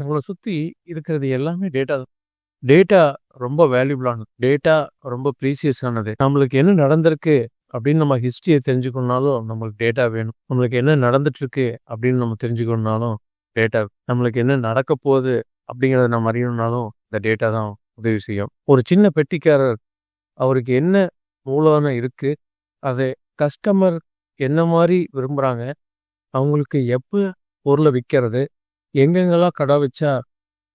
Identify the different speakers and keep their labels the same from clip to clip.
Speaker 1: நம்மளை சுற்றி இருக்கிறது எல்லாமே டேட்டா தான். டேட்டா ரொம்ப வேல்யூபிளானது டேட்டா ரொம்ப ப்ரீசியஸானது நம்மளுக்கு என்ன நடந்திருக்கு அப்படின்னு நம்ம ஹிஸ்ட்ரியை தெரிஞ்சுக்கணுனாலும் நம்மளுக்கு டேட்டா வேணும். நம்மளுக்கு என்ன நடந்துட்டுருக்கு அப்படின்னு நம்ம தெரிஞ்சுக்கணுனாலும் டேட்டா நம்மளுக்கு என்ன நடக்க போகுது அப்படிங்கிறத நம்ம அறியணும்னாலும் இந்த டேட்டா தான் உதவி செய்யும். ஒரு சின்ன பெட்டிக்காரர் அவருக்கு என்ன மூலதனம் இருக்குது அதை கஸ்டமர் என்ன மாதிரி விரும்புகிறாங்க அவங்களுக்கு எப்போ பொருளை விற்கிறது எங்கெங்கெல்லாம் கடை வச்சா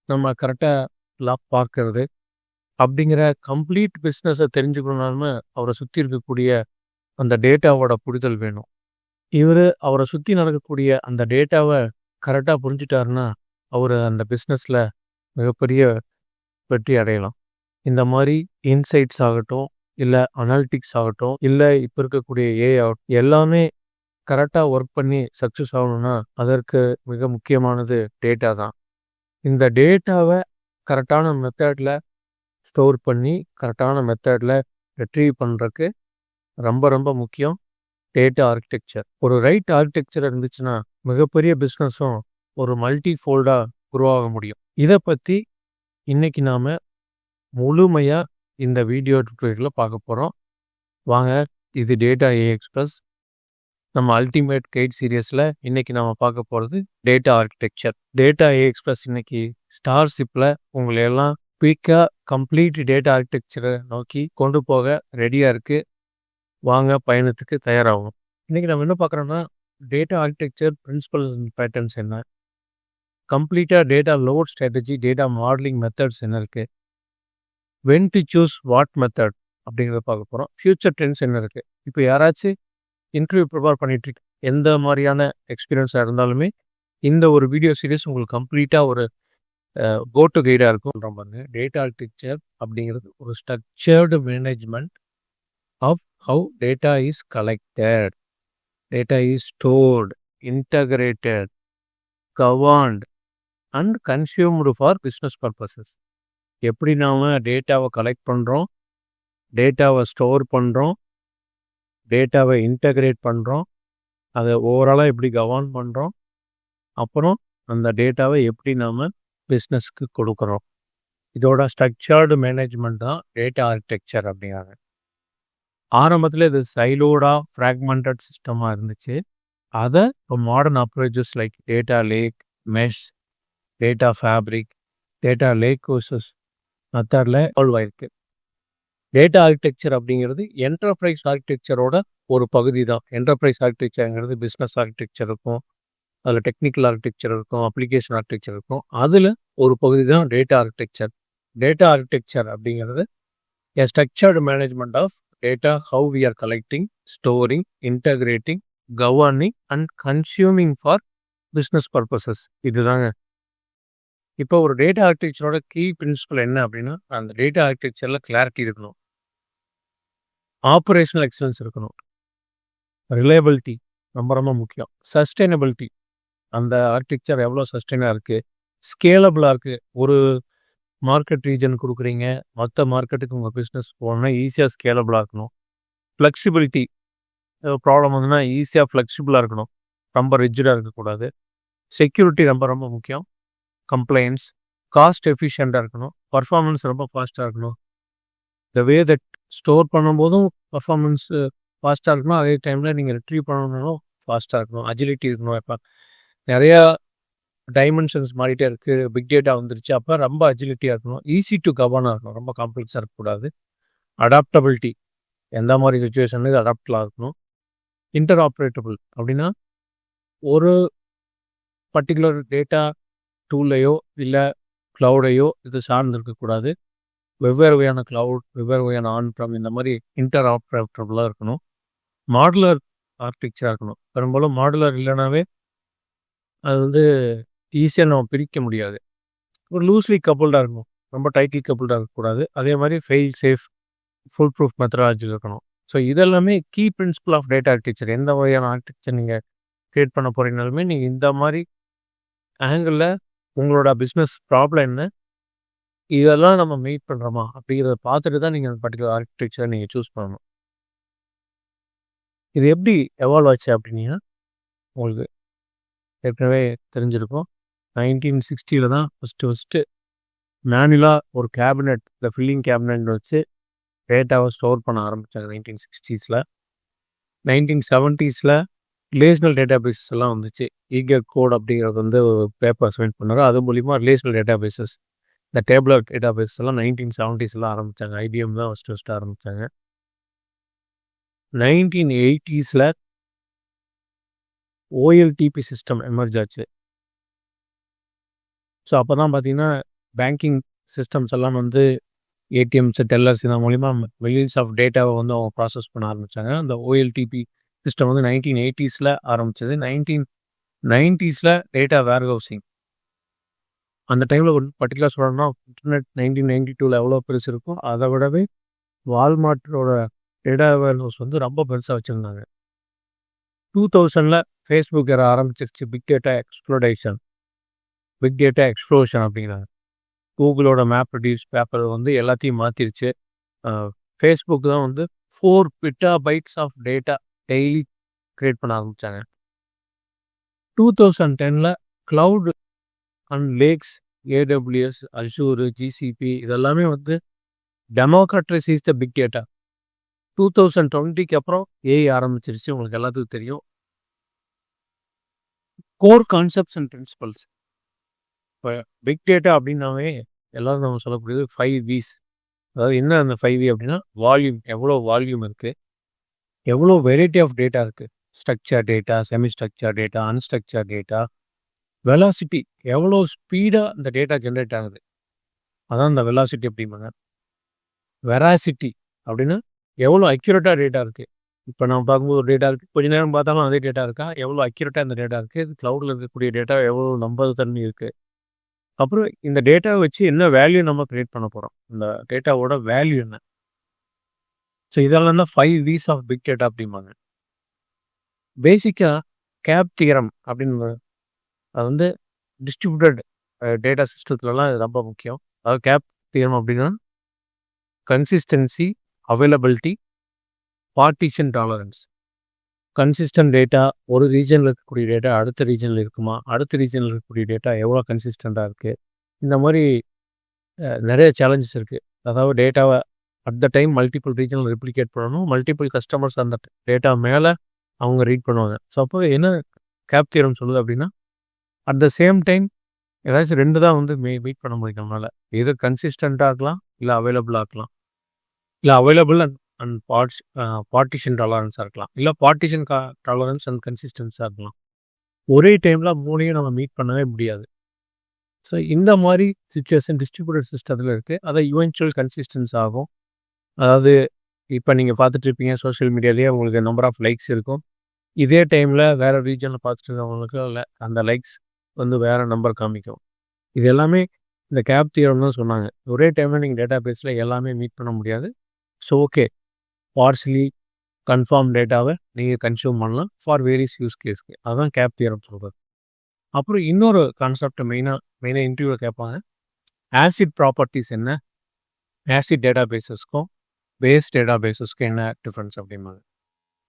Speaker 1: நம்ம கரெக்டாக லாப் பார்க்கறது அப்படிங்கிற கம்ப்ளீட் பிஸ்னஸை தெரிஞ்சுக்கணும்னாலுமே அவரை சுற்றி இருக்கக்கூடிய அந்த டேட்டாவோட புரிதல் வேணும். இவர் அவரை சுற்றி நடக்கக்கூடிய அந்த டேட்டாவை கரெக்டாக புரிஞ்சுட்டாருன்னா அவர் அந்த பிஸ்னஸில் மிகப்பெரிய வெற்றி அடையலாம். இந்த மாதிரி இன்சைட்ஸ் ஆகட்டும் இல்லை அனாலிட்டிக்ஸ் ஆகட்டும் இல்லை இப்போ இருக்கக்கூடிய ஏ ஆகட்டும் எல்லாமே கரெக்டாக ஒர்க் பண்ணி சக்ஸஸ் ஆகணும்னா அதற்கு மிக முக்கியமானது டேட்டா தான். இந்த டேட்டாவை கரெக்டான மெத்தடில் ஸ்டோர் பண்ணி கரெக்டான மெத்தடில் ரெட்ரீவ் பண்ணுறக்கு ரொம்ப ரொம்ப முக்கியம் டேட்டா ஆர்கிடெக்சர் ஒரு ரைட் ஆர்கிடெக்சர் இருந்துச்சுன்னா மிகப்பெரிய பிஸ்னஸும் ஒரு மல்டி ஃபோல்டாக உருவாக முடியும். இதை பற்றி இன்னைக்கு நாம் முழுமையாக இந்த வீடியோ டுட்டோரியலில் பார்க்க போகிறோம் வாங்க இது டேட்டா ஏ எக்ஸ்பிரஸ் நம்ம அல்டிமேட் கைட் சீரியஸில் இன்னைக்கு நம்ம பார்க்க போகிறது data architecture data a express இன்னைக்கு ஸ்டார்ஷிப்பில் உங்களை எல்லாம் குயிக்காக கம்ப்ளீட் டேட்டா ஆர்கிடெக்சரை நோக்கி கொண்டு போக ரெடியாக இருக்குது வாங்க பயணத்துக்கு தயாராகும் இன்றைக்கி நம்ம என்ன பார்க்குறோன்னா data architecture principles and patterns என்ன? கம்ப்ளீட்டாக data load strategy data modeling methods என்ன இருக்குது when to choose what method அப்படிங்கிறத பார்க்க போகிறோம் ஃப்யூச்சர் ட்ரெண்ட்ஸ் என்ன இருக்குது இப்போ யாராச்சும் இன்டர்வியூ ப்ரிப்பேர் பண்ணிட்டு எந்த மாதிரியான எக்ஸ்பீரியன்ஸாக இருந்தாலுமே இந்த ஒரு வீடியோ சீரீஸ் உங்களுக்கு கம்ப்ளீட்டாக ஒரு கோ டு கைடாக இருக்கும்ன்ற பாருங்க. டேட்டா ஆர்கிடெக்சர் அப்படிங்கிறது ஒரு structured management of how data is collected data is stored integrated governed and consumed for business purposes எப்படி நாம் டேட்டாவை கலெக்ட் பண்ணுறோம் டேட்டாவை ஸ்டோர் பண்ணுறோம் டேட்டாவை இன்டகிரேட் பண்ணுறோம் அதை ஓவராலாக எப்படி கவர்ன் பண்ணுறோம் அப்புறம் அந்த டேட்டாவை எப்படி நாம் பிஸ்னஸ்க்கு கொடுக்குறோம். இதோட ஸ்ட்ரக்சர்டு மேனேஜ்மெண்ட் தான் டேட்டா ஆர்கிடெக்சர் அப்படிங்கிறாங்க. ஆரம்பத்தில் இது சைலோடாக ஃப்ராக்மெண்டட் சிஸ்டமாக இருந்துச்சு. அதை இப்போ modern approaches like data lake mesh data fabric data lake courses மெத்தடில் இவால்வ் ஆயிருக்கு. டேட்டா ஆர்கிடெக்சர் அப்படிங்கிறது என்டர்பிரைஸ் ஆர்கிடெக்சரோட ஒரு பகுதி தான் என்டர்பிரைஸ் ஆர்கிடெக்சருங்கிறது பிஸ்னஸ் ஆர்கிடெக்சர் இருக்கும். அதில் டெக்னிக்கல் ஆர்கிடெக்சர் இருக்கும் அப்ளிகேஷன் ஆர்கிடெக்சர் இருக்கும். அதில் ஒரு பகுதி தான் டேட்டா ஆர்கிடெக்சர் டேட்டா ஆர்கிடெக்சர் அப்படிங்கிறது a structured management of data how we are collecting storing integrating governing and consuming for business purposes இதுதாங்க. இப்போ ஒரு டேட்டா ஆர்கிடெக்சரோட கீ பிரின்சிபல் என்ன அப்படின்னா அந்த டேட்டா ஆர்கிடெக்சரில் கிளாரிட்டி இருக்கணும். ஆப்ரேஷனல் எக்ஸலன்ஸ் இருக்கணும். ரிலையபிலிட்டி ரொம்ப ரொம்ப முக்கியம். சஸ்டைனபிலிட்டி அந்த ஆர்கிடெக்சர் எவ்வளோ சஸ்டைனாக இருக்குது ஸ்கேலபிளாக இருக்குது ஒரு மார்க்கெட் ரீஜன் கொடுக்குறீங்க மற்ற மார்க்கெட்டுக்கு உங்கள் பிஸ்னஸ் போகணுன்னா ஈஸியாக ஸ்கேலபிளாக இருக்கணும். ஃப்ளெக்சிபிலிட்டி ப்ராப்ளம் வந்துன்னா ஈஸியாக ஃப்ளெக்சிபிளாக இருக்கணும். ரொம்ப ரிஜிடாக இருக்கக்கூடாது. செக்யூரிட்டி ரொம்ப ரொம்ப முக்கியம். கம்ப்ளைண்ட்ஸ் காஸ்ட் எஃபிஷியண்ட்டாக இருக்கணும். பர்ஃபார்மன்ஸ் ரொம்ப ஃபாஸ்ட்டாக இருக்கணும். த வே தட் ஸ்டோர் பண்ணும்போதும் பர்ஃபார்மன்ஸு ஃபாஸ்ட்டாக இருக்கணும். அதே டைமில் நீங்கள் ரிட்ரீவ் பண்ணணும்னாலும் ஃபாஸ்ட்டாக இருக்கணும். அஜிலிட்டி இருக்கணும் இப்போ. நிறையா டைமென்ஷன்ஸ் மாறிட்டே இருக்குது பிக் டேட்டா வந்துருச்சு. அப்போ ரொம்ப அஜிலிட்டியாக இருக்கணும். ஈஸி டு கவர்னாக இருக்கணும். ரொம்ப காம்ப்ளெக்ஸாக இருக்கக்கூடாது. அடாப்டபிலிட்டி எந்த மாதிரி சுச்சுவேஷன் இது அடாப்டலாக இருக்கணும். இன்டர் ஆப்ரேட்டபிள் அப்படின்னா ஒரு பர்டிகுலர் டேட்டா டூல்லையோ இல்லை க்ளவுடையோ இது சார்ந்து இருக்கக்கூடாது வெவ்வேறு வகையான க்ளவுட் வெவ்வேறு வகையான ஆன் ப்ரம் இந்த மாதிரி இன்டர் ஆப்ரேட்டபுளாக இருக்கணும். மாடுலர் ஆர்கிடெக்சராக இருக்கணும். பெரும்பாலும் மாடுலர் இல்லைனாவே அது வந்து ஈஸியாக நம்ம பிரிக்க முடியாது. ஒரு லூஸ்லி கப்புல்டாக இருக்கணும். ரொம்ப டைட்லி கப்புல்டாக இருக்கக்கூடாது. அதே மாதிரி fail safe full proof methodology இருக்கணும். ஸோ இதெல்லாமே key principle of data architecture எந்த வகையான ஆர்கிடெக்சர் நீங்கள் க்ரியேட் பண்ண போகிறீங்கனாலுமே நீங்கள் இந்த மாதிரி ஆங்கிளில் உங்களோட பிஸ்னஸ் ப்ராப்ளம் என்ன இதெல்லாம் நம்ம மீட் பண்ணுறோமா அப்படிங்கிறத பார்த்துட்டு தான் நீங்கள் அந்த பர்டிகுலர் ஆர்கிடெக்சரை நீங்கள் சூஸ் பண்ணணும். இது எப்படி எவால்வ் ஆச்சு அப்படின்னா உங்களுக்கு ஏற்கனவே தெரிஞ்சிருக்கும். நைன்டீன் சிக்ஸ்டியில் தான் ஃபஸ்ட்டு ஃபஸ்ட்டு மேனுவலாக ஒரு கேபினெட் இந்த ஃபில்லிங் கேபினெட் வச்சு டேட்டாவை ஸ்டோர் பண்ண ஆரம்பித்தாங்க நைன்டீன் சிக்ஸ்டீஸில் நைன்டீன் செவன்ட்டீஸில் ரிலேஷனல் டேட்டா பேசஸ் எல்லாம் வந்துச்சு. ஈகர் கோட் அப்படிங்கிறது வந்து ஒரு பேப்பர் சப்மிட் பண்ணார். அது மூலிமா ரிலேஷனல் டேட்டா பேசஸ் இந்த டேபிளர் டேட்டா பேசஸ் எல்லாம் நைன்டீன் செவன்ட்டீஸில் ஆரம்பித்தாங்க ஐபிஎம் தான் ஃபஸ்ட்டு ஃபஸ்ட்டு ஆரம்பித்தாங்க நைன்டீன் எயிட்டிஸில் ஓஎல்டிபி சிஸ்டம் எமர்ஜ் ஆச்சு. ஸோ அப்போ தான் பார்த்தீங்கன்னா பேங்கிங் சிஸ்டம்ஸ் எல்லாம் வந்து ஏடிஎம்ஸ் டெல்லர்ஸ் இதன் மூலிமா மில்லியன்ஸ் ஆஃப் டேட்டாவை வந்து அவங்க ப்ராசஸ் பண்ண ஆரம்பித்தாங்க அந்த ஓஎல்டிபி சிஸ்டம் வந்து நைன்டீன் எயிட்டிஸில் ஆரம்பித்தது நைன்டீன் நைன்ட்டீஸில் டேட்டா வேர் ஹவுசிங் அந்த டைமில் ஒரு பர்டிகுலர் சொல்லணும்னா இன்டர்நெட் நைன்டீன் நைன்டி டூவில் எவ்வளோ பெருசு இருக்கோ அதை விடவே வால்மார்ட்டோட டேட்டா வேர் வந்து ரொம்ப பெருசாக வச்சுருந்தாங்க. டூ தௌசண்டில் ஃபேஸ்புக் ஏற ஆரம்பிச்சிருச்சு. Big data exploitation big data explosion அப்படிங்கிறாங்க கூகுளோட மேப் ரிடியூஸ் பேப்பர் வந்து எல்லாத்தையும் மாற்றிருச்சு ஃபேஸ்புக் தான் வந்து four petabytes of data daily create பண்ண ஆரம்பித்தாங்க two thousand Daniil cloud and lakes AWS Azure GCP இதெல்லாமே வந்து democratize the big data. Two thousand டுவெண்ட்டிக்கு அப்புறம் ஏஐ ஆரம்பிச்சிருச்சு உங்களுக்கு எல்லாத்துக்கும் தெரியும். கோர் கான்செப்ட்ஸ் அண்ட் பிரின்சிபல்ஸ் இப்போ பிக் டேட்டா அப்படின்னாவே எல்லோரும் நம்ம சொல்லக்கூடியது ஃபைவ் விஸ் அதாவது என்ன அந்த ஃபைவ் வி அப்படின்னா வால்யூம் எவ்வளோ வால்யூம் இருக்குது எவ்வளோ வெரைட்டி ஆஃப் டேட்டா இருக்குது structure data semi structure data unstructure data velocity எவ்வளோ ஸ்பீடாக இந்த டேட்டா ஜென்ரேட் ஆகுது? அதான் இந்த வெலாசிட்டி அப்படிம்பாங்க. வெராசிட்டி அப்படின்னா எவ்வளோ அக்யூரேட்டாக டேட்டா இருக்குது இப்போ நம்ம பார்க்கும்போது ஒரு டேட்டா இருக்குது கொஞ்ச நேரம் பார்த்தாலும் அதே டேட்டா இருக்கா? எவ்வளோ அக்யூரேட்டாக இந்த டேட்டா இருக்குது க்ளவுடில் இருக்கக்கூடிய டேட்டா எவ்வளோ நம்பகத்தன்மை இருக்குது அப்புறம் இந்த டேட்டாவை வச்சு என்ன வேல்யூ நம்ம க்ரியேட் பண்ண போகிறோம் இந்த டேட்டாவோட வேல்யூ என்ன? ஸோ இதெல்லாம் தான் five Vs of big data அப்படிம்பாங்க. பேசிக்காக கேப் தியரம் அப்படின்னு அது வந்து டிஸ்ட்ரிபியூட்டட் டேட்டா சிஸ்டத்துலலாம் இது ரொம்ப முக்கியம். அதாவது கேப் தியரம் அப்படின்னா consistency availability partition tolerance consistent data ஒரு ரீஜனில் இருக்கக்கூடிய டேட்டா அடுத்த ரீஜனில் இருக்குமா? அடுத்த ரீஜனில் இருக்கக்கூடிய டேட்டா எவ்வளோ கன்சிஸ்டண்ட்டாக இருக்குது இந்த மாதிரி நிறைய சேலஞ்சஸ் இருக்குது அதாவது டேட்டாவை அட் த டைம் மல்டிபிள் ரீஜனில் ரெப்ளிகேட் பண்ணணும். மல்டிபிள் கஸ்டமர்ஸ் அந்த டேட்டா மேலே அவங்க ரீட் பண்ணுவாங்க. ஸோ அப்போ என்ன கேப் தீரம் சொல்லுது அப்படின்னா அட் த சேம் டைம் ஏதாச்சும் ரெண்டு தான் வந்து மீ மீட் பண்ண முடியும் நம்மளால். எது கன்சிஸ்டண்ட்டாக இருக்கலாம் இல்லை அவைலபிளாக இருக்கலாம். இல்லை available and and parts partition டாலரன்ஸாக இருக்கலாம். இல்லை பார்ட்டிஷன் கா டாலரன்ஸ் அண்ட் கன்சிஸ்டன்ஸாக இருக்கலாம். ஒரே டைமில் மூணையும் நம்ம மீட் பண்ணவே முடியாது. ஸோ இந்த மாதிரி சுச்சுவேஷன் டிஸ்ட்ரிபியூட்டர் சிஸ்டத்தில் இருக்குது அதை யுவென்ச்சுவல் கன்சிஸ்டன்ஸ் ஆகும். அதாவது இப்போ நீங்கள் பார்த்துட்டு இருப்பீங்க சோஷியல் மீடியாலேயே உங்களுக்கு நம்பர் ஆஃப் லைக்ஸ் இருக்கும். இதே டைமில் வேறு ரீஜனில் பார்த்துட்டு இருக்கவங்களுக்கு அந்த லைக்ஸ் வந்து வேறு நம்பர் காமிக்கும். இது எல்லாமே இந்த கேப் தியரம்னு சொன்னாங்க. ஒரே டைமில் நீங்கள் டேட்டா பேஸில் எல்லாமே மீட் பண்ண முடியாது. ஸோ ஓகே பார்சலி கன்ஃபார்ம் டேட்டாவை நீங்கள் கன்சியூம் பண்ணலாம் ஃபார் வேரியஸ் யூஸ் கேஸ்க்கு அதுதான் கேப் தியரம் சொல்கிறது அப்புறம் இன்னொரு கான்செப்ட் மெயினாக மெயினாக இன்டர்வியூவில் கேட்பாங்க ஆசிட் ப்ராப்பர்ட்டிஸ் என்ன? ஆசிட் டேட்டா பேஸஸ்க்கும் பேஸ் டேட்டா பேஸஸ்க்கும் என்ன டிஃப்ரென்ஸ் அப்படிம்பாங்க.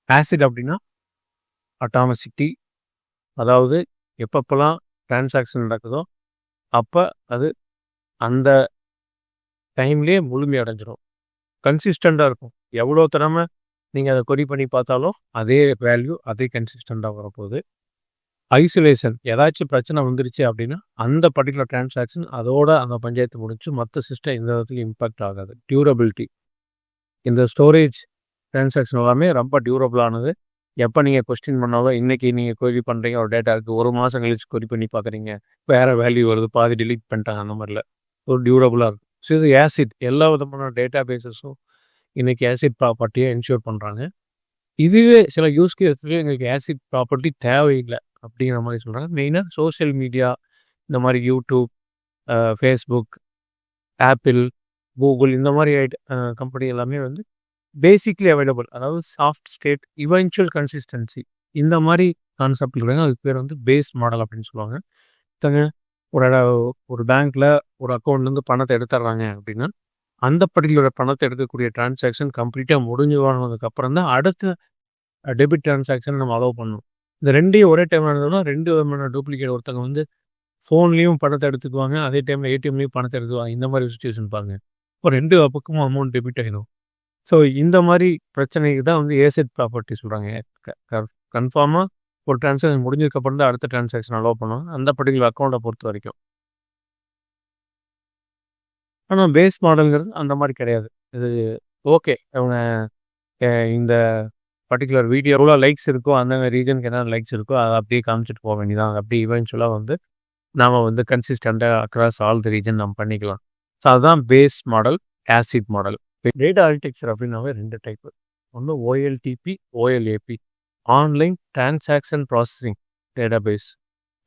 Speaker 1: ஆசிட் அப்படின்னா அட்டாமசிட்டி அதாவது எப்பப்போல்லாம் டிரான்சாக்ஷன் நடக்குதோ அப்போ அது அந்த டைம்லேயே முழுமை அடைஞ்சிடும் கன்சிஸ்டண்ட்டாக இருக்கும். எவ்வளோ திறமை நீங்கள் அதை கொரி பண்ணி பார்த்தாலும் அதே வேல்யூ அதே கன்சிஸ்டண்ட்டாக வரப்போகுது. ஐசோலேஷன் ஏதாச்சும் பிரச்சனை வந்துருச்சு அப்படின்னா அந்த பர்டிகுலர் டிரான்சாக்ஷன் அதோட அந்த பஞ்சாயத்து முடிச்சு மற்ற சிஸ்டம் எந்த விதத்துலையும் இம்பாக்ட் ஆகாது. டியூரபிலிட்டி இந்த ஸ்டோரேஜ் டிரான்சாக்ஷன் எல்லாமே ரொம்ப டியூரபிளானது எப்போ நீங்கள் கொஸ்டின் பண்ணாலும் இன்றைக்கி நீங்கள் கொரி பண்ணுறீங்க ஒரு டேட்டா இருக்குது ஒரு மாதம் கழிச்சு கொரி பண்ணி பார்க்குறீங்க வேறு வேல்யூ வருது பாதி டிலீட் பண்ணிட்டாங்க அந்த மாதிரில. ஒரு டியூரபுளாக இருக்கும். ஸோ இது ஆசிட் எல்லா விதமான டேட்டா பேசஸும் இன்றைக்கி ஆசிட் ப்ராப்பர்ட்டியை என்ஷூர் பண்ணுறாங்க இதுவே சில யூஸ் கேஸ்லேயும் எங்களுக்கு ஆசிட் ப்ராப்பர்ட்டி தேவையில்லை அப்படிங்கிற மாதிரி சொல்கிறாங்க மெயினாக சோஷியல் மீடியா இந்த மாதிரி யூடியூப் ஃபேஸ்புக் ஆப்பிள் கூகுள் இந்த மாதிரி கம்பெனி எல்லாமே வந்து பேசிக்லி அவைலபிள் அதாவது சாஃப்ட் ஸ்டேட் இவென்ச்சுவல் கன்சிஸ்டன்சி இந்த மாதிரி கான்செப்ட் இருக்காங்க. அதுக்கு பேர் வந்து பேஸ் மாடல் அப்படின்னு சொல்லுவாங்க. தங்க ஒரு ஒரு பேங்க்கில் ஒரு அக்கௌண்ட்லேருந்து பணத்தை எடுத்துட்றாங்க அப்படின்னா அந்த பர்டிகுலர் பணத்தை எடுக்கக்கூடிய டிரான்சாக்ஷன் கம்ப்ளீட்டாக முடிஞ்சு வாங்கினதுக்கப்புறம் தான் அடுத்த டெபிட் டிரான்சாக்ஷன் நம்ம அலோவ் பண்ணணும். இந்த ரெண்டையும் ஒரே டைம் நடந்தோம்னா ரெண்டு விதமான டூப்ளிகேட் ஒருத்தங்க வந்து ஃபோன்லேயும் பணத்தை எடுத்துக்குவாங்க அதே டைமில் ஏடிஎம்லேயும் பணத்தை எடுத்துக்குவாங்க. இந்த மாதிரி சுச்சுவேஷன் பாருங்க. இப்போ ரெண்டு பக்கமும் அமௌண்ட் டெபிட் ஆகிடும் ஸோ இந்த மாதிரி பிரச்சனைக்கு தான் வந்து ஏசெட் ப்ராப்பர்ட்டி சொல்கிறாங்க கன்ஃபார்மாக ஒரு டிரான்சாக்ஷன் முடிஞ்சதுக்கப்புறம் தான் அடுத்த டிரான்சாக்ஷன் அலோவ் பண்ணுவாங்க. அந்த பர்டிகுலர் அக்கௌண்ட்டை பொறுத்த வரைக்கும். ஆனால் பேஸ் மாடலுங்கிறது அந்த மாதிரி கிடையாது. இது ஓகே அவங்க இந்த பர்டிகுலர் வீடியோ எவ்வளோ லைக்ஸ் இருக்கோ அந்த ரீஜனுக்கு என்னென்ன லைக்ஸ் இருக்கோ அதை அப்படியே காமிச்சிட்டு போக வேண்டியதான் அப்படி இவென்ச்சுவலாக வந்து நாம் வந்து கன்சிஸ்டண்ட்டாக அக்ராஸ் ஆல் தி ரீஜன் நம்ம பண்ணிக்கலாம். ஸோ அதுதான் BASE model ACID model data architecture அப்படின்னாவே ரெண்டு டைப்பு ஒன்று OLTP OLAP online transaction processing database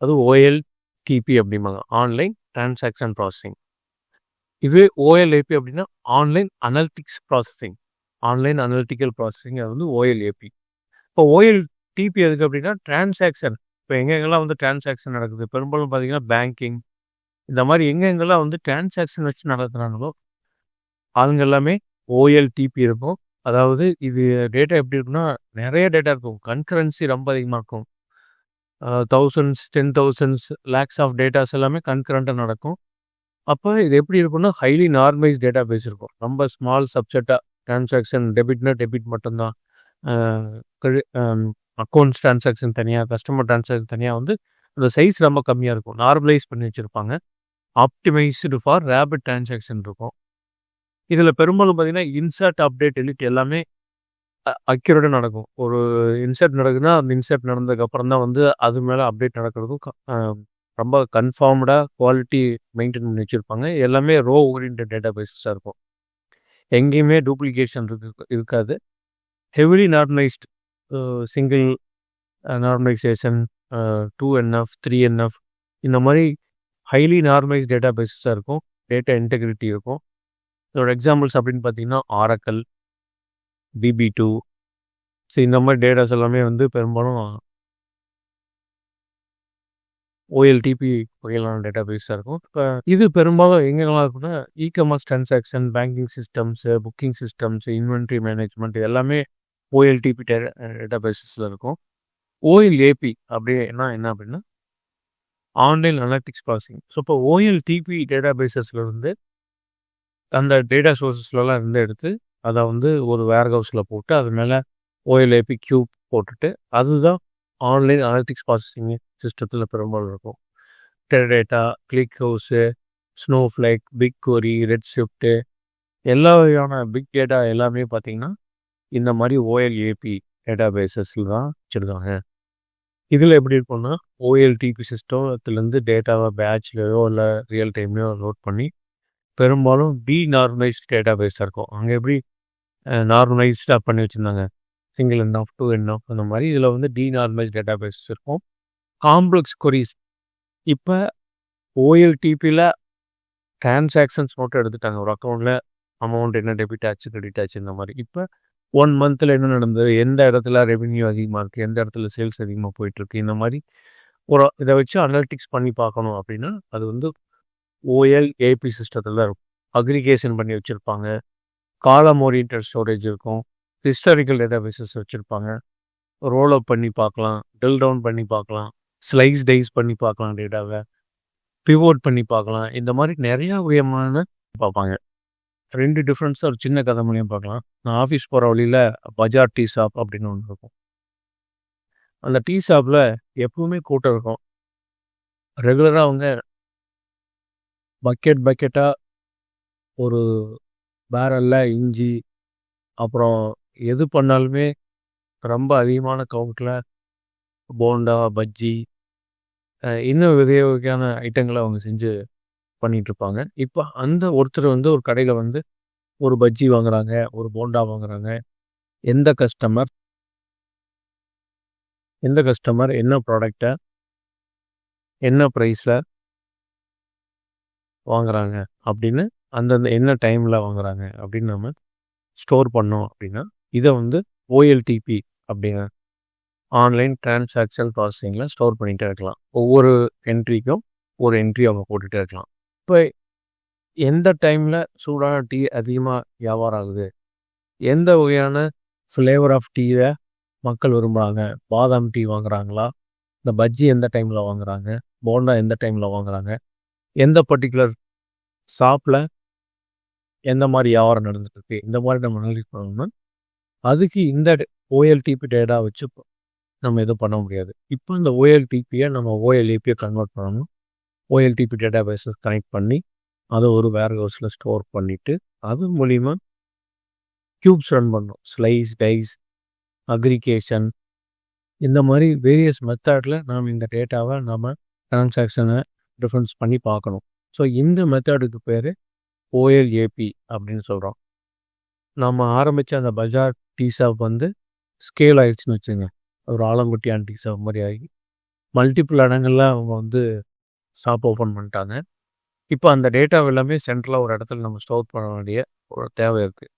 Speaker 1: அது ஓஎல்டிபி அப்படிம்பாங்க. ஆன்லைன் டிரான்சாக்ஷன் ப்ராசஸிங் இதுவே ஓஎல்ஏபி அப்படின்னா online analytics processing online analytical processing அது வந்து ஓஎல்ஏபி இப்போ ஓஎல்டிபி எதுக்கு அப்படின்னா டிரான்சாக்ஷன் இப்போ எங்கெங்கெல்லாம் வந்து டிரான்சாக்ஷன் நடக்குது? பெரும்பாலும் பார்த்தீங்கன்னா பேங்கிங் இந்த மாதிரி எங்கெங்கெல்லாம் வந்து டிரான்சாக்ஷன் வச்சு நடத்துகிறாங்களோ அதுங்க எல்லாமே ஓஎல்டிபி இருக்கும். அதாவது இது டேட்டா எப்படி இருக்குன்னா நிறைய டேட்டா இருக்கும். கன்கரன்சி ரொம்ப அதிகமாக இருக்கும் thousands ten thousands lakhs of datas எல்லாமே கன்கரண்ட்டாக நடக்கும். அப்போ இது எப்படி இருக்கும்னா ஹைலி நார்மலைஸ் டேட்டா பேஸ் இருக்கும். ரொம்ப ஸ்மால் சப்செட்டாக டிரான்சாக்ஷன் டெபிட்னா டெபிட் மட்டும்தான். அக்கௌண்ட்ஸ் டிரான்சாக்ஷன் தனியாக கஸ்டமர் டிரான்சாக்ஷன் தனியாக வந்து அந்த சைஸ் ரொம்ப கம்மியாக இருக்கும். நார்மலைஸ் பண்ணி வச்சுருப்பாங்க. ஆப்டிமைஸ்டு ஃபார் ரேபிட் டிரான்சாக்ஷன் இருக்கும். இதில் பெரும்பாலும் பார்த்தீங்கன்னா இன்சர்ட் அப்டேட் எலிட் எல்லாமே அக்யூரேட்டாக நடக்கும். ஒரு இன்சர்ட் நடக்குதுன்னா அந்த இன்சர்ட் நடந்ததுக்கப்புறம் தான் வந்து அது மேலே அப்டேட் நடக்கிறதும் க- ரொம்ப கன்ஃபார்ம்டாக குவாலிட்டி மெயின்டைன் பண்ணி வச்சுருப்பாங்க. எல்லாமே ரோ ஓரியன்ட் டேட்டா பேஸஸாக இருக்கும். எங்கேயுமே டூப்ளிகேஷன் இருக்கு இருக்காது. Heavily normalized single normalization two NF three NF இந்த மாதிரி ஹைலி நார்மலைஸ் டேட்டா பேஸஸாக இருக்கும். டேட்டா இன்டெகிரிட்டி இருக்கும். இதோட எக்ஸாம்பிள்ஸ் அப்படின்னு பார்த்தீங்கன்னா ஆரக்கல் பிபி டூ ஸோ இந்த மாதிரி டேட்டாஸ் எல்லாமே வந்து பெரும்பாலும் ஓஎல்டிபி வகையிலான டேட்டா பேஸாக இருக்கும். இப்போ இது பெரும்பாலும் எங்கெல்லாம் இருக்குன்னா e commerce transaction banking systems booking systems inventory management இது எல்லாமே ஓஎல்டிபி டேட்டா பேஸஸில் இருக்கும். ஓஎல்ஏபி அப்படின்னா என்ன அப்படின்னா ஆன்லைன் அனலிட்டிக்ஸ் ப்ராசஸிங் ஸோ இப்போ ஓஎல்டிபி டேட்டா பேஸஸில் இருந்து அந்த டேட்டா சோர்ஸஸ்லலாம் இருந்து எடுத்து அதை வந்து ஒரு வேர் ஹவுஸில் போட்டு அது மேலே ஓஎல்ஏபி கியூப் போட்டுட்டு அதுதான் ஆன்லைன் அனலிட்டிக்ஸ் ப்ராசஸிங் சிஸ்டத்தில் பெரும்பாலும் இருக்கும். Teradata ClickHouse Snowflake BigQuery Redshift எல்லா வகையான பிக் டேட்டா எல்லாமே பார்த்தீங்கன்னா இந்த மாதிரி ஓஎல்ஏபி டேட்டா பேசஸில் தான் வச்சுருக்காங்க. இதில் எப்படி இருக்கும்னா ஓஎல்டிபி சிஸ்டத்துலேருந்து டேட்டாவை பேட்ச்லையோ இல்லை ரியல் டைம்லையோ லோட் பண்ணி பெரும்பாலும் டி டேட்டாபேஸாக டேட்டா பேஸாக இருக்கும். அங்கே எப்படி நார்மலைஸ்டாக பண்ணி வச்சுருந்தாங்க? Single N of two N of அந்த மாதிரி. இதில் வந்து டி டேட்டாபேஸ் இருக்கும். காம்ப்ளெக்ஸ் கொரிஸ் இப்போ ஓஎல்டிபியில் டிரான்சாக்ஷன்ஸ் மட்டும் எடுத்துட்டாங்க. ஒரு அக்கௌண்ட்டில் அமௌண்ட் என்ன டெபிட் ஆச்சு கிரெடிட் ஆச்சு இந்த மாதிரி. இப்போ ஒன் மந்தில் என்ன நடந்தது? எந்த இடத்துல ரெவென்யூ அதிகமாக இருக்குது எந்த இடத்துல சேல்ஸ் அதிகமாக போயிட்டுருக்கு இந்த மாதிரி ஒரு இதை வச்சு அனலிட்டிக்ஸ் பண்ணி பார்க்கணும் அப்படின்னா அது வந்து ஓஎல் ஏபி சிஸ்டத்தில் தான் இருக்கும். அக்ரிகேஷன் பண்ணி வச்சுருப்பாங்க. காலம் ஓரியன்ட் ஸ்டோரேஜ் இருக்கும். ஹிஸ்டாரிக்கல் டேட்டாபேசஸ் வச்சுருப்பாங்க. ரோல் அப் பண்ணி பார்க்கலாம். டில் டவுன் பண்ணி பார்க்கலாம். ஸ்லைஸ் டைஸ் பண்ணி பார்க்கலாம் டேட்டாவை பிவோட் பண்ணி பார்க்கலாம். இந்த மாதிரி நிறையா விதமான பார்ப்பாங்க. ரெண்டு டிஃப்ரெண்ட்ஸாக ஒரு சின்ன கதை மூலியம் பார்க்கலாம். நான் ஆஃபீஸ் போகிற வழியில் பஜார் டீ ஷாப் அப்படின்னு ஒன்று இருக்கும். அந்த டீ ஷாப்பில் எப்பவுமே கூட்டம் இருக்கும். ரெகுலராக அவங்க பக்கெட் பக்கெட்டாக ஒரு பேரலில் இஞ்சி அப்புறம் எது பண்ணாலுமே ரொம்ப அதிகமான கவுண்டில் போண்டா பஜ்ஜி இன்னும் விதைய வகையான ஐட்டங்களை அவங்க செஞ்சு பண்ணிகிட்ருப்பாங்க இப்போ அந்த ஒருத்தர் வந்து ஒரு கடையில் வந்து ஒரு பஜ்ஜி வாங்குறாங்க ஒரு போண்டா வாங்குறாங்க. எந்த கஸ்டமர் எந்த கஸ்டமர் என்ன ப்ராடக்டை என்ன ப்ரைஸில் வாங்குறாங்க. அப்படின்னு அந்தந்த என்ன டைமில் வாங்குறாங்க அப்படின்னு நம்ம ஸ்டோர் பண்ணோம் அப்படின்னா இதை வந்து ஓஎல்டிபி அப்படிங்கிற ஆன்லைன் டிரான்சாக்ஷன் ப்ராசஸிங்கில் ஸ்டோர் பண்ணிகிட்டே இருக்கலாம். ஒவ்வொரு என்ட்ரிக்கும் ஒரு என்ட்ரி அவங்க போட்டுகிட்டே இருக்கலாம். இப்போ எந்த டைமில் சூடான டீ அதிகமாக வியாபாரம் ஆகுது? எந்த வகையான ஃப்ளேவர் ஆஃப் டீயை மக்கள் விரும்புகிறாங்க பாதாம் டீ வாங்குறாங்களா? இந்த பஜ்ஜி எந்த டைமில் வாங்குறாங்க? போண்டா எந்த டைமில் வாங்குறாங்க? எந்த பர்டிகுலர் ஷாப்பில் எந்த மாதிரி வியாபாரம் நடந்துட்டுருக்கு இந்த மாதிரி நம்ம அனலைஸ் பண்ணணும்னா அதுக்கு இந்த ஓஎல்டிபி டேட்டா வச்சு நம்ம எதுவும் பண்ண முடியாது. இப்போ இந்த ஓஎல்டிபியை நம்ம ஓஎல்ஏபியை கன்வெர்ட் பண்ணணும். ஓஎல்டிபி டேட்டா பேஸஸ் கனெக்ட் பண்ணி அதை ஒரு வேர் ஹவுஸில் ஸ்டோர் பண்ணிவிட்டு அது மூலிமா க்யூப்ஸ் ரன் பண்ணணும். ஸ்லைஸ் டைஸ் அக்ரிகேஷன் இந்த மாதிரி வேரியஸ் மெத்தடில் நாம் இந்த டேட்டாவை நம்ம ட்ரான்சாக்ஷனை டிஃபரன்ஸ் பண்ணி பார்க்கணும். ஸோ இந்த மெத்தடுக்கு பேர் ஓஎல்ஏபி அப்படின்னு சொல்கிறோம் நம்ம ஆரம்பித்த அந்த பஜார் டீ ஷாப் வந்து ஸ்கேல் ஆயிடுச்சுன்னு வச்சுங்க ஒரு ஆலங்குட்டியான டீ ஷாப் மாதிரி ஆகி மல்டிபிள் இடங்களில் அவங்க வந்து ஷாப் ஓப்பன் பண்ணிட்டாங்க. இப்போ அந்த டேட்டா எல்லாமே சென்ட்ரலாக ஒரு இடத்துல நம்ம ஸ்டோர் பண்ண வேண்டிய ஒரு தேவை இருக்குது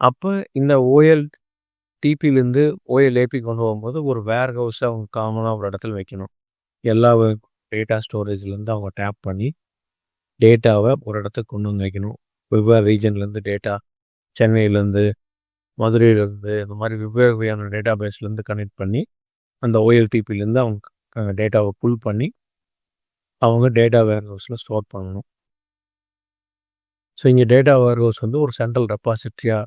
Speaker 1: அப்போ இந்த ஓஎல் டிபிலேருந்து ஓஎல் ஏபி கொண்டு போகும்போது ஒரு வேர் ஹவுஸை அவங்க காமனாக ஒரு இடத்துல வைக்கணும். எல்லா டேட்டா ஸ்டோரேஜ்லேருந்து அவங்க டேப் பண்ணி டேட்டாவை ஒரு இடத்துக்கு கொண்டு வந்து வைக்கணும். வெவ்வேறு ரீஜன்லேருந்து டேட்டா சென்னையிலேருந்து மதுரையிலேருந்து இந்த மாதிரி வெவ்வேறு வகையான டேட்டா பேஸ்லேருந்து கனெக்ட் பண்ணி அந்த ஓஎல்டிபிலேருந்து அவங்க டேட்டாவை புல் பண்ணி அவங்க டேட்டா வேர்ஹவுஸில் ஸ்டோர் பண்ணணும். ஸோ இங்கே டேட்டா வேர்ஹவுஸ் வந்து ஒரு சென்ட்ரல் ரெப்பாசிட்டரியாக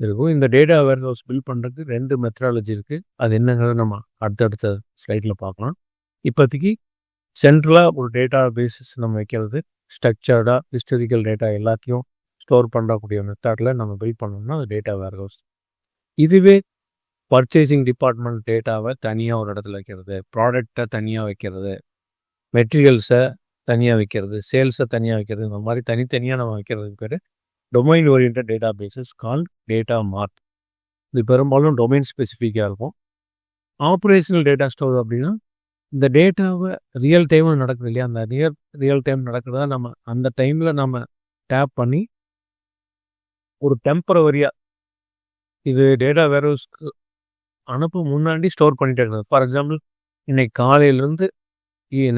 Speaker 1: இருக்கும். இந்த டேட்டா வேர் ஹவுஸ் பில்ட் பண்ணுறதுக்கு ரெண்டு மெத்தடாலஜி இருக்குது அது என்னங்கிறத நம்ம அடுத்தடுத்த ஸ்லைடில் பார்க்கலாம். இப்போதைக்கு சென்ட்ரலாக ஒரு டேட்டா பேசிஸ் நம்ம வைக்கிறது. ஸ்ட்ரக்சர்டாக ஹிஸ்டரிக்கல் டேட்டா எல்லாத்தையும் ஸ்டோர் பண்ணக்கூடிய மெத்தடில் நம்ம பில்ட் பண்ணோம்னா அது டேட்டா வேர் ஹவுஸ் இதுவே பர்ச்சேசிங் டிபார்ட்மெண்ட் டேட்டாவை தனியாக ஒரு இடத்துல வைக்கிறது. ப்ராடக்டை தனியாக வைக்கிறது. மெட்டீரியல்ஸை தனியாக வைக்கிறது. சேல்ஸை தனியாக வைக்கிறது. இந்த மாதிரி தனித்தனியாக நம்ம வைக்கிறதுக்கு பேர் domain oriented databases call data mart இது பெரும்பாலும் டொமைன் ஸ்பெசிஃபிக்காக இருக்கும். ஆப்ரேஷனல் டேட்டா ஸ்டோர் அப்படின்னா இந்த டேட்டாவை ரியல் டைமில் நடக்குது இல்லையா? அந்த ரியல் ரியல் டைம் நடக்கிறதா நம்ம அந்த டைமில் நம்ம டேப் பண்ணி ஒரு டெம்பரவரியாக இது டேட்டா வேர்ஹவுஸ்க்கு அனுப்ப முன்னாடி ஸ்டோர் பண்ணிட்டே இருக்கிறது. ஃபார் எக்ஸாம்பிள் இன்னைக்கு காலையிலேருந்து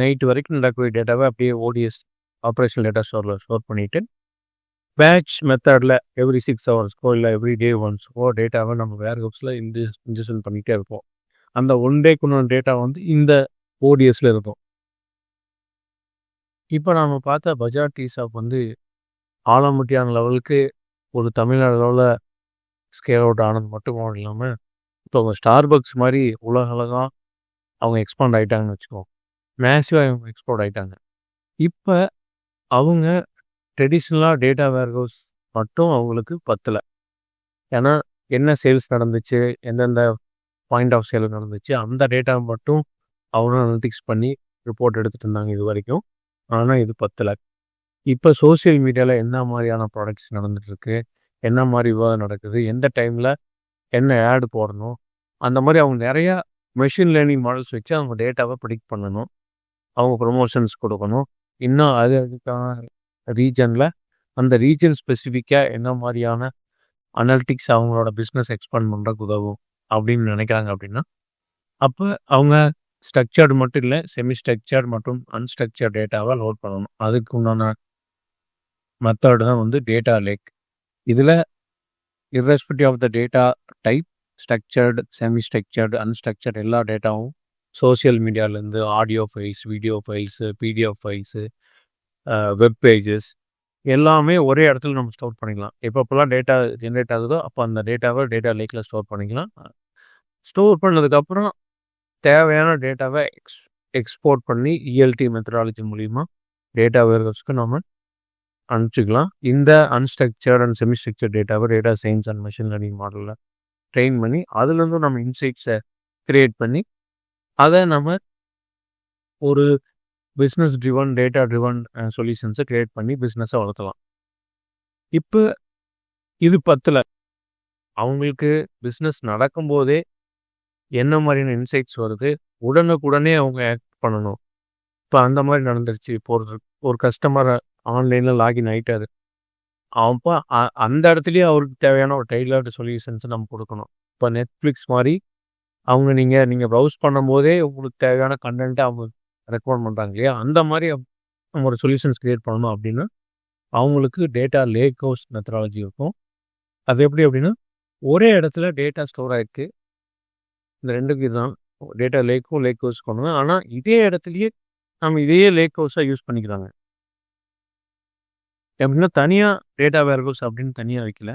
Speaker 1: நைட் வரைக்கும் நடக்கக்கூடிய டேட்டாவை அப்படியே ஓடிஎஸ் ஆப்ரேஷனல் டேட்டா ஸ்டோரில் ஸ்டோர் பண்ணிவிட்டு பேட்ச் மெத்தடில் எவ்ரி சிக்ஸ் ஹவர்ஸ்க்கோ இல்லை எவ்ரி டே ஒன்ஸ்க்கோ டேட்டாவை நம்ம வேர் ஹவுஸில் இன்ஜி இன்ஜெக்ஷன் பண்ணிகிட்டே இருப்போம். அந்த ஒன் டேக்குன்னு டேட்டா வந்து இந்த ஓடிஎஸில் இருக்கும் இப்போ நாம் பார்த்த பஜார் டீ ஷாப் வந்து ஆலமுட்டியான லெவலுக்கு ஒரு தமிழ்நாடு லெவலில் ஸ்கேல் அவுட் ஆனது மட்டும் இல்லாமல் இப்போ அவங்க ஸ்டார்பக்ஸ் மாதிரி உலகளவாக அவங்க எக்ஸ்பாண்ட் ஆகிட்டாங்கன்னு வச்சுக்கோங்க மேசிவாக அவங்க எக்ஸ்போர்ட் ஆகிட்டாங்க இப்போ அவங்க ட்ரெடிஷ்னலாக டேட்டா வேர்ஹவுஸ் மட்டும் அவங்களுக்கு பத்தலை. ஏன்னா என்ன சேல்ஸ் நடந்துச்சு எந்தெந்த பாயிண்ட் ஆஃப் சேல் நடந்துச்சு அந்த டேட்டா மட்டும் அவனும் அனலிட்டிக்ஸ் பண்ணி ரிப்போர்ட் எடுத்துகிட்டு இருந்தாங்க இது வரைக்கும் ஆனால் இது பத்தலை. இப்போ சோஷியல் மீடியாவில் என்ன மாதிரியான ப்ராடக்ட்ஸ் நடந்துட்டுருக்கு? என்ன மாதிரி விவாதம் நடக்குது? எந்த டைமில் என்ன ஆடு போடணும்? அந்த மாதிரி அவங்க நிறையா மெஷின் லேர்னிங் மாடல்ஸ் வச்சு அவங்க டேட்டாவை ப்ரிடிக்ட் பண்ணணும். அவங்க ப்ரொமோஷன்ஸ் கொடுக்கணும். இன்னும் அது அதுக்கான ரீஜனில் அந்த ரீஜன் ஸ்பெசிஃபிக்காக என்ன மாதிரியான அனலிட்டிக்ஸ் அவங்களோட பிஸ்னஸ் எக்ஸ்பேண்ட் பண்ணுறதுக்கு உதவும் அப்படின்னு நினைக்கிறாங்க அப்படின்னா அப்போ அவங்க ஸ்ட்ரக்சர்டு மட்டும் இல்லை செமி ஸ்ட்ரக்சர்ட் மற்றும் அன்ஸ்ட்ரக்சர்ட் டேட்டாவை லோட் பண்ணணும். அதுக்கு உண்டான மெத்தட் தான் வந்து டேட்டா லேக் இதில் irrespective of the data type structured semi structured unstructured எல்லா டேட்டாவும் social மீடியாவிலேருந்து audio files video files PDF files web pages எல்லாமே ஒரே இடத்துல நம்ம ஸ்டோர் பண்ணிக்கலாம். எப்பப்போல்லாம் டேட்டா ஜென்ரேட் ஆகுதோ அப்போ அந்த டேட்டாவை டேட்டா லேக்கில் ஸ்டோர் பண்ணிக்கலாம். ஸ்டோர் பண்ணதுக்கப்புறம் தேவையான டேட்டாவை எக்ஸ் எக்ஸ்போர்ட் பண்ணி இஎல்டி மெத்தடாலஜி மூலிமா டேட்டா வேர்ஹவுஸ்க்கு நம்ம அனுப்பிச்சிக்கலாம். இந்த அன்ஸ்ட்ரக்சர்ட் அண்ட் செமி ஸ்ட்ரக்சர் டேட்டாவை data science and machine learning மாடலில் ட்ரெயின் பண்ணி அதுலேருந்தும் நம்ம இன்சைட்ஸை க்ரியேட் பண்ணி அதை நம்ம ஒரு பிஸ்னஸ் ட்ரிவன் டேட்டா ட்ரிவன் சொல்யூஷன்ஸை க்ரியேட் பண்ணி பிஸ்னஸை வளர்த்தலாம். இப்போ இது பத்தில் அவங்களுக்கு பிஸ்னஸ் நடக்கும்போதே என்ன மாதிரியான இன்சைட்ஸ் வருது? உடனுக்குடனே அவங்க ஆக்ட் பண்ணணும். இப்போ அந்த மாதிரி நடந்துருச்சு. இப்போ ஒரு ஒரு கஸ்டமர் ஆன்லைனில் லாகின் ஆகிட்டாரு அப்போ அந்த இடத்துலையே அவருக்கு தேவையான ஒரு டெய்லர்டு சொல்யூஷன்ஸ் நம்ம கொடுக்கணும். இப்போ நெட்ஃப்ளிக்ஸ் மாதிரி அவங்க நீங்கள் நீங்கள் ப்ரௌஸ் பண்ணும்போதே உங்களுக்கு தேவையான கண்டென்ட்டை அவங்க ரெக்கமெண்ட் பண்ணுறாங்க இல்லையா? அந்த மாதிரி நம்ம ஒரு சொல்யூஷன்ஸ் க்ரியேட் பண்ணணும் அப்படின்னா அவங்களுக்கு டேட்டா லேக் ஹவுஸ் மெத்தடாலஜி இருக்கும். அது எப்படி அப்படின்னா ஒரே இடத்துல டேட்டா ஸ்டோர் ஆகிருக்கு இந்த ரெண்டுக்கு இதுதான். டேட்டா லேக்கும் லேக் ஹவுஸ் பண்ணுவேன் ஆனால் இதே இடத்துலையே நம்ம இதையே லேக் ஹவுஸாக யூஸ் பண்ணிக்கிறாங்க. எப்படின்னா தனியாக டேட்டா வேர்ஹவுஸ் அப்படின்னு தனியாக வைக்கல.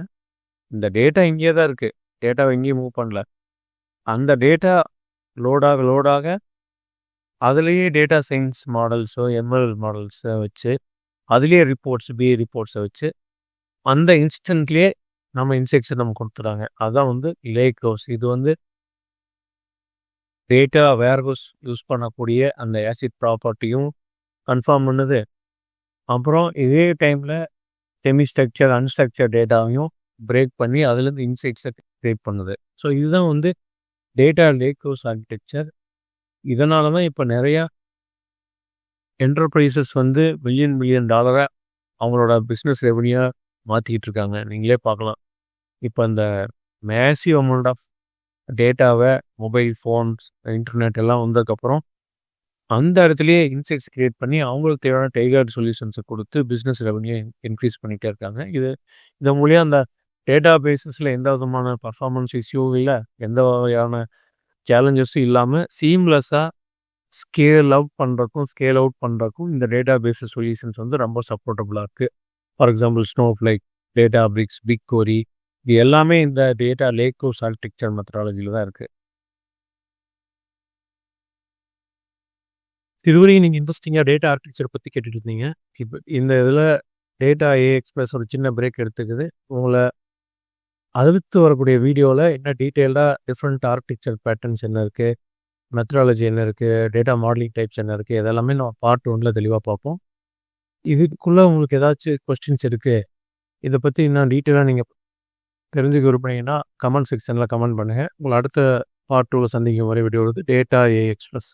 Speaker 1: இந்த டேட்டா இங்கேயே தான் இருக்குது டேட்டாவை எங்கேயும் மூவ் பண்ணல. அந்த டேட்டா லோடாக லோடாக அதுலேயே டேட்டா சயின்ஸ் மாடல்ஸோ எம்எல் மாடல்ஸை வச்சு அதுலேயே ரிப்போர்ட்ஸ் பிஏ ரிப்போர்ட்ஸை வச்சு அந்த இன்ஸ்டன்ட்லேயே நம்ம இன்செக்ஷன் நம்ம கொடுத்துறாங்க அதுதான் வந்து லேக் ஹவுஸ் இது வந்து டேட்டா வேர்ஹவுஸ் யூஸ் பண்ணக்கூடிய அந்த ஆசிட் ப்ராப்பர்ட்டியும் கன்ஃபார்ம் பண்ணுது. அப்புறம் இதே டைமில் செமி ஸ்ட்ரக்சர் அன்ஸ்ட்ரக்சர் டேட்டாவையும் பிரேக் பண்ணி அதுலேருந்து இன்சைட்ஸை க்ரியேட் பண்ணுது. ஸோ இதுதான் வந்து டேட்டா லேக் ஹவுஸ் ஆர்கிடெக்சர் இதனால தான் இப்போ நிறையா என்டர்பிரைசஸ் வந்து மில்லியன் மில்லியன் டாலரை அவங்களோட பிஸ்னஸ் ரெவன்யூ மாற்றிக்கிட்டு இருக்காங்க. நீங்களே பார்க்கலாம். இப்போ இந்த மேசிவ் அமௌண்ட் ஆஃப் டேட்டாவை மொபைல் ஃபோன்ஸ் இன்டர்நெட் எல்லாம் வந்ததுக்கப்புறம் அந்த இடத்துலையே இன்சைட்ஸ் கிரியேட் பண்ணி அவங்களுக்கு தேவையான டைகர்ட் சொல்யூஷன்ஸை கொடுத்து பிஸ்னஸ் ரெவன்யூ இன்க்ரீஸ் பண்ணிகிட்டே இருக்காங்க. இது இதன் மூலியம் அந்த டேட்டா பேஸஸில் எந்த விதமான பர்ஃபார்மன்ஸ் இஷ்யூவும் இல்லை எந்த வகையான சேலஞ்சஸும் இல்லாமல் சீம்லெஸ்ஸாக ஸ்கேல் அவுட் பண்ணுறக்கும் ஸ்கேல் அவுட் பண்ணுறக்கும் இந்த டேட்டா பேஸஸ் சொல்யூஷன்ஸ் வந்து ரொம்ப சப்போர்ட்டபுளாக இருக்குது for example Snowflake Databricks BigQuery இது எல்லாமே இந்த டேட்டா லேக் ஹவுஸ் ஆர்கிடெக்சர் மெத்தடாலஜியில் தான் இருக்குது
Speaker 2: இதுவரையும் நீங்கள் இன்ட்ரெஸ்டிங்காக டேட்டா ஆர்கிடெக்சர் பற்றி கேட்டுட்டு இருந்தீங்க.
Speaker 1: இப்போ இந்த இதில் டேட்டா ஏ எக்ஸ்பிரஸ் ஒரு சின்ன பிரேக் எடுத்துக்குது. உங்களை அடுத்து வரக்கூடிய வீடியோவில் என்ன டீட்டெயில்டாக டிஃப்ரெண்ட் ஆர்கிடெக்சர் பேட்டர்ன்ஸ் என்ன இருக்குது மெத்தடாலஜி என்ன இருக்குது டேட்டா மாடலிங் டைப்ஸ் என்ன இருக்குது இதெல்லாமே நம்ம பார்ட் ஒன்றில் தெளிவாக பார்ப்போம். இதுக்குள்ளே உங்களுக்கு ஏதாச்சும் கொஸ்டின்ஸ் இருக்குது இதை பற்றி இன்னும் டீட்டெயிலாக நீங்கள் தெரிஞ்சுக்க விருப்பினீங்கன்னா கமெண்ட் செக்ஷனில் கமெண்ட் பண்ணுங்கள் உங்களை அடுத்த பார்ட் டூவில் சந்திக்கும் வரை வீடியோ டேட்டா ஏ எக்ஸ்பிரஸ்